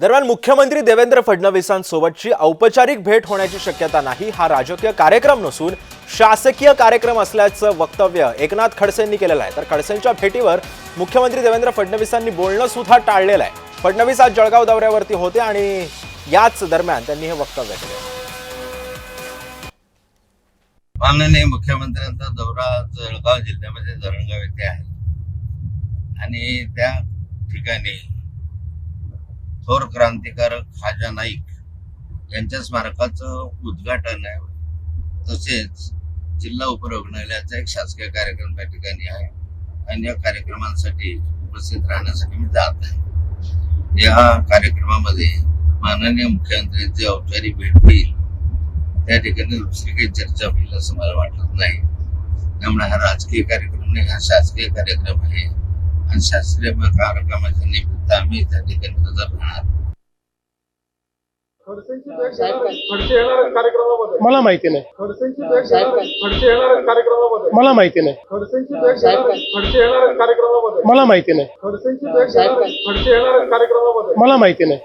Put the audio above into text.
दरम्यान मुख्यमंत्री देवेंद्र फडणवीसांसोबतची औपचारिक भेट होण्याची शक्यता नाही. हा राजकीय कार्यक्रम नसून शासकीय कार्यक्रम असल्याचं वक्तव्य एकनाथ खडसेंनी केलेलं आहे. तर खडसेंच्या भेटीवर मुख्यमंत्री देवेंद्र फडणवीसांनी बोलणं सुद्धा टाळलेलं आहे. फडणवीस आज जळगाव दौऱ्यावरती होते आणि याच दरम्यान त्यांनी हे वक्तव्य केले. माननीय मुख्यमंत्र्यांचा दौरा जळगाव जिल्ह्यामध्ये धरणगाव येथे आहे. आणि त्या ठिकाणी थोर क्रांतिकारक खाजा नाईक यांच्या स्मारकाचं उद्घाटन आहे. तसेच जिल्हा उपरुग्णालयाचा एक शासकीय कार्यक्रम त्या ठिकाणी आहे आणि या कार्यक्रमांसाठी उपस्थित राहण्यासाठी मी जात आहे. या कार्यक्रमामध्ये माननीय मुख्यमंत्र्यांची औपचारिक भेट होईल त्या ठिकाणी दुसरी काही चर्चा होईल असं मला वाटत नाही. त्यामुळे हा राजकीय कार्यक्रम नाही हा शासकीय कार्यक्रम आहे. आणि शास्त्रीय कार्यक्रमाच्या निमित्त आम्ही त्या ठिकाणी हजर राहणार. मला माहिती नाही. मला माहिती नाही. मला माहिती नाही. मला माहिती नाही.